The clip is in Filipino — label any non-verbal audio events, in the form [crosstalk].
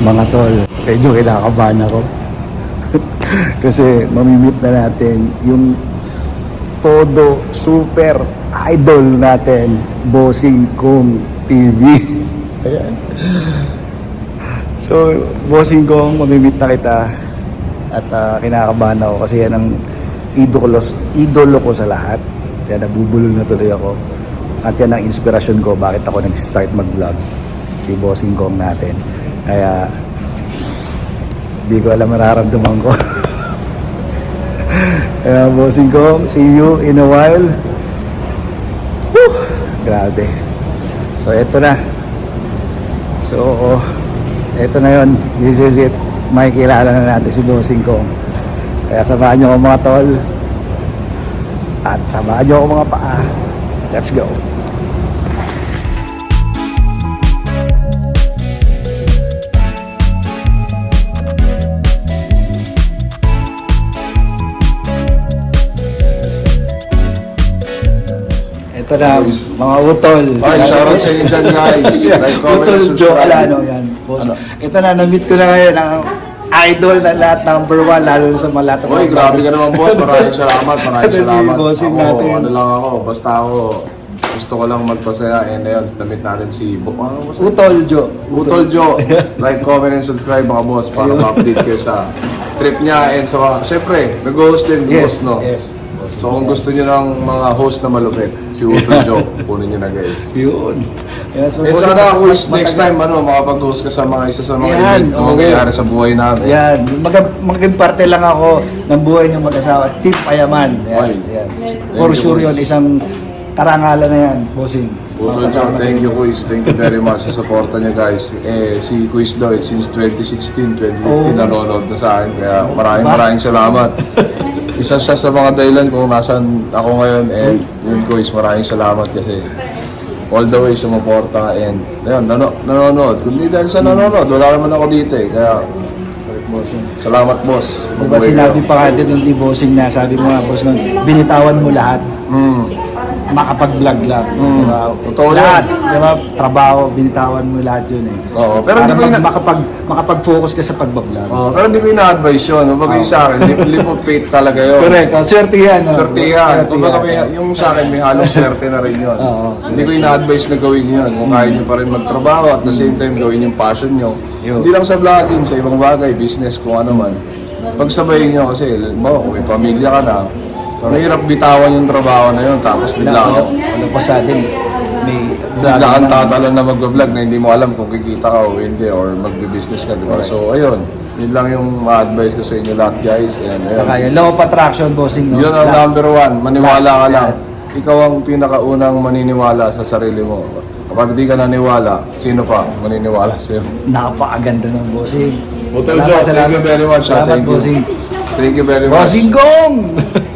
Mga tol, medyo kinakabahan ako. [laughs] Kasi mamimit na natin yung todo super idol natin, Bossing Kong TV. [laughs] Ayan. So, Bossing Kong, mamimit na kita. At ah, kinakabahan ako kasi yan ang idolo, idolo ko sa lahat. Kaya nabubulol na tuloy ako. At yan ang inspirasyon ko bakit ako nag-start mag-vlog. Si Bossing Kong natin. Kaya, hindi ko alam mararamdaman ko. [laughs] Kaya Bossing Kong, see you in a while. Whew, grabe. So, eto na. So, oh, eto na yon. This is it. Makikilala na natin si Bossing Kong. Kaya samahan nyo ako mga tol. At samahan nyo ako mga paa. Let's go. Ito na, mga utol. Ay, shoutout sa inyo dyan, guys. [laughs] Like, comment, Utol Joe. Alano yan. Boss. Ano? Ito na, na-meet ko na ngayon ang idol na lahat number one, lalo na sa mga lahat Uy, grabe ka naman, boss. Maraming salamat, maraming salamat. ako, natin. ano lang ako, basta ako, gusto ko lang magpasaya. And ayun, damit natin si Bo. Ano mo sa Utol Joe. Utol Joe. [laughs] Like, comment, and subscribe mga boss para ma-update kayo sa trip niya. And sa, syempre, nag-host din, Yes, boss, no? yes. So, kung gusto niyo ng mga host na malupit, si Utol [laughs] Joe, kunin niyo na, guys. Yun. Yan, so, And sana ako is next time, ano, makapag-host ka sa mga isa sa mga Yan, event na oo. mangyayari sa buhay namin. Yan, mag maging parte lang ako ng buhay ng mag-asawa. Team Payaman. Yan, yan. Thank For you, sure boss. yun, isang karangalan na yan, bossing. Utol Joe, thank you Kuis. Thank you very much sa suporta niyo guys. Eh, si Kuis Lloyd since 2016, 2015 Oh. nanonood na sa akin. Kaya maraming maraming salamat. [laughs] Isa siya sa mga dahilan kung nasan ako ngayon. And yun Kuis, maraming salamat kasi all the way sumuporta and ayun, nano, nanonood. Kundi dahil sa nanonood, wala naman ako dito eh. Kaya Bossing. salamat boss. Diba sinabi pa nga din ng bossing na sabi mo nga boss nung binitawan mo lahat Mm. Makapag-vlog lang. Mm. Diba? Totoo lahat. yun. Diba? Trabaho, binitawan mo lahat yun eh. Oo, pero hindi ko ina- makapag, makapag-focus ka sa pagbablog. Oh, pero hindi ko ina-advise yun. Kumbaga yung sa akin, lip, lip of faith talaga yun. Correct. Oh, swerte yan. oh. Swerte yan. Swerte Kumbaga yan. may, yung sa akin may halong swerte na rin yun. Oo. Hindi ko ina-advise na gawin yun. Kung kaya nyo pa rin magtrabaho at the same time gawin yung passion nyo. Hindi lang sa vlogging, sa ibang bagay, business, kung ano man. Pagsabayin nyo kasi, mo, kung may pamilya ka na, mahirap bitawan yung trabaho na yun. Tapos bigla ka, ano pa sa atin, may bigla kang tatalon na mag-vlog na hindi mo alam kung kikita ka o hindi or magbe-business ka, di ba? So, ayun. Yun lang yung ma-advise ko sa inyo lahat, guys. And, ayun. Saka yun, law of attraction, bossing. No? Yun ang Last- number one. Maniwala ka lang. Ikaw ang pinakaunang maniniwala sa sarili mo. Kapag di ka naniwala, sino pa maniniwala sa'yo? Napakaganda ng bossing. Hotel Salamat, Joe, thank salamat. you very much. ah. Salamat, Thank you. bossing. Thank you very much. Bossing Gong! [laughs]